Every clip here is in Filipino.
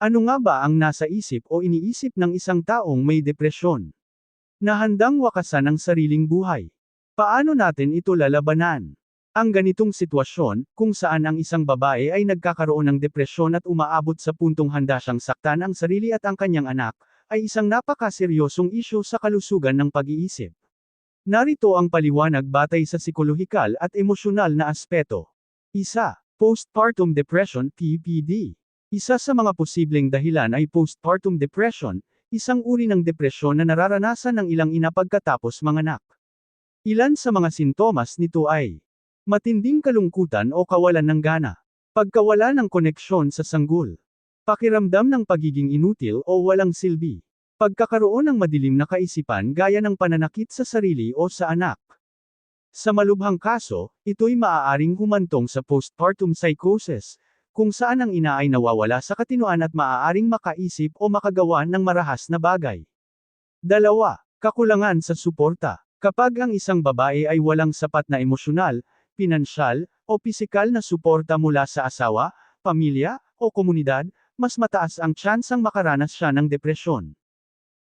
Ano nga ba ang nasa isip o iniisip ng isang taong may depresyon? Na handang wakasan ang sariling buhay. Paano natin ito lalabanan? Ang ganitong sitwasyon, kung saan ang isang babae ay nagkakaroon ng depresyon at umaabot sa puntong handa siyang saktan ang sarili at ang kanyang anak, ay isang napakaseryosong isyu sa kalusugan ng pag-iisip. Narito ang paliwanag batay sa psikolohikal at emosyonal na aspeto. Isa, postpartum depression PPD. Isa sa mga posibleng dahilan ay postpartum depression, isang uri ng depresyon na nararanasan ng ilang ina pagkatapos manganak. Ilan sa mga sintomas nito ay matinding kalungkutan o kawalan ng gana, pagkawala ng koneksyon sa sanggol, pakiramdam ng pagiging inutil o walang silbi, pagkakaroon ng madilim na kaisipan gaya ng pananakit sa sarili o sa anak. Sa malubhang kaso, ito'y maaaring humantong sa postpartum psychosis, kung saan ang ina ay nawawala sa katinoan at maaaring makaisip o makagawa ng marahas na bagay. Dalawa, kakulangan sa suporta. Kapag ang isang babae ay walang sapat na emosyonal, pinansyal, o pisikal na suporta mula sa asawa, pamilya, o komunidad, mas mataas ang tsansang makaranas siya ng depresyon.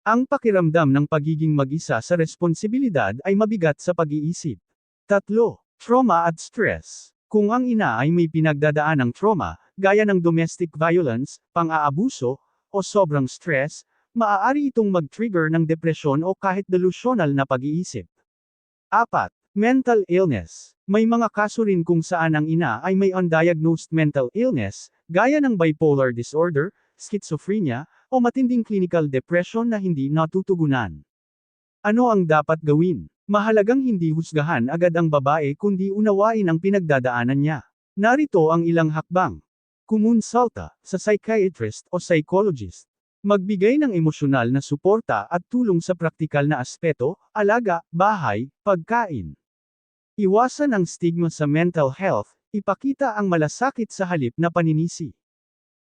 Ang pakiramdam ng pagiging mag-isa sa responsibilidad ay mabigat sa pag-iisip. Tatlo, trauma at stress. Kung ang ina ay may pinagdadaan ng trauma, gaya ng domestic violence, pang-aabuso, o sobrang stress, maaari itong mag-trigger ng depresyon o kahit delusional na pag-iisip. Apat, mental illness. May mga kaso rin kung saan ang ina ay may undiagnosed mental illness, gaya ng bipolar disorder, schizophrenia, o matinding clinical depression na hindi natutugunan. Ano ang dapat gawin? Mahalagang hindi husgahan agad ang babae kundi unawain ang pinagdadaanan niya. Narito ang ilang hakbang. Kumonsulta sa psychiatrist o psychologist. Magbigay ng emosyonal na suporta at tulong sa praktikal na aspeto, alaga, bahay, pagkain. Iwasan ang stigma sa mental health, ipakita ang malasakit sa halip na paninisi.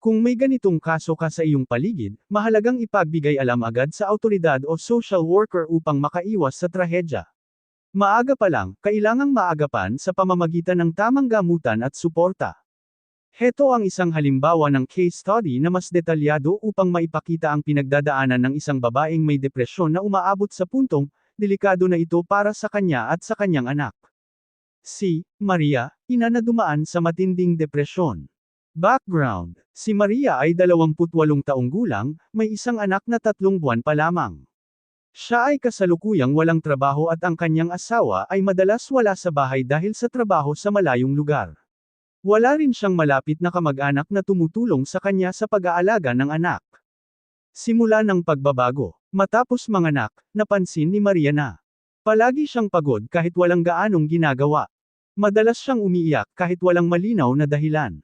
Kung may ganitong kaso ka sa iyong paligid, mahalagang ipagbigay alam agad sa autoridad o social worker upang makaiwas sa trahedya. Maaga pa lang, kailangang maagapan sa pamamagitan ng tamang gamutan at suporta. Heto ang isang halimbawa ng case study na mas detalyado upang maipakita ang pinagdadaanan ng isang babaeng may depresyon na umaabot sa puntong, delikado na ito para sa kanya at sa kanyang anak. Si, Maria, ina na dumaan sa matinding depresyon. Background Si Maria ay 28 taong gulang, may isang anak na tatlong buwan pa lamang. Siya ay kasalukuyang walang trabaho at ang kanyang asawa ay madalas wala sa bahay dahil sa trabaho sa malayong lugar. Wala rin siyang malapit na kamag-anak na tumutulong sa kanya sa pag-aalaga ng anak. Simula ng pagbabago, matapos manganak, napansin ni Maria na palagi siyang pagod kahit walang gaanong ginagawa. Madalas siyang umiiyak kahit walang malinaw na dahilan.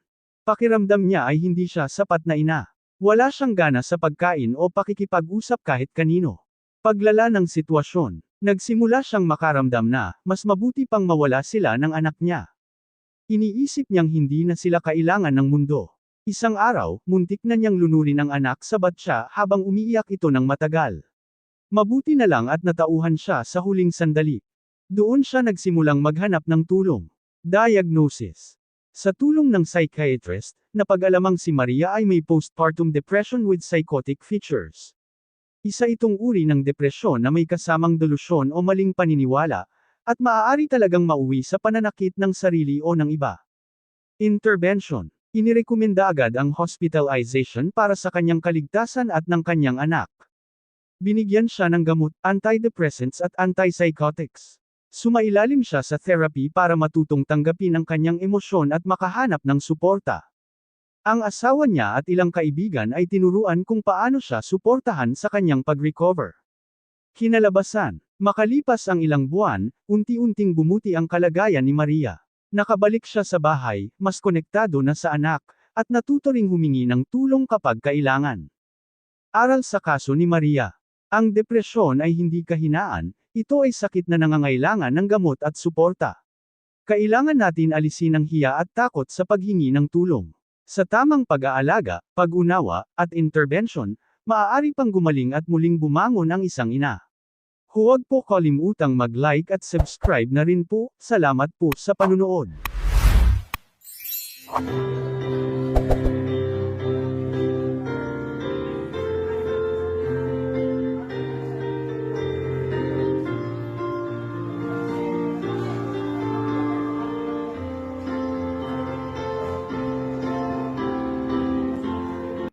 Pakiramdam niya ay hindi siya sapat na ina. Wala siyang gana sa pagkain o pakikipag-usap kahit kanino. Paglala ng sitwasyon, nagsimula siyang makaramdam na, mas mabuti pang mawala sila ng anak niya. Iniisip niyang hindi na sila kailangan ng mundo. Isang araw, muntik na niyang lunurin ang anak sa batya habang umiiyak ito ng matagal. Mabuti na lang at natauhan siya sa huling sandali. Doon siya nagsimulang maghanap ng tulong. Diagnosis sa tulong ng psychiatrist, napag-alamang si Maria ay may postpartum depression with psychotic features. Isa itong uri ng depresyon na may kasamang delusyon o maling paniniwala, at maaari talagang mauwi sa pananakit ng sarili o ng iba. Intervention. Inirekomenda agad ang hospitalization para sa kanyang kaligtasan at ng kanyang anak. Binigyan siya ng gamot, antidepressants at antipsychotics. Sumailalim siya sa therapy para matutong tanggapin ang kanyang emosyon at makahanap ng suporta. Ang asawa niya at ilang kaibigan ay tinuruan kung paano siya suportahan sa kanyang pag-recover. Kinalabasan, makalipas ang ilang buwan, unti-unting bumuti ang kalagayan ni Maria. Nakabalik siya sa bahay, mas konektado na sa anak, at natuto ring humingi ng tulong kapag kailangan. Aral sa kaso ni Maria. Ang depresyon ay hindi kahinaan, ito ay sakit na nangangailangan ng gamot at suporta. Kailangan natin alisin ang hiya at takot sa paghingi ng tulong. Sa tamang pag-aalaga, pag-unawa, at intervention, maaari pang gumaling at muling bumangon ang isang ina. Huwag po kalimutang mag-like at subscribe na rin po, salamat po sa panunood.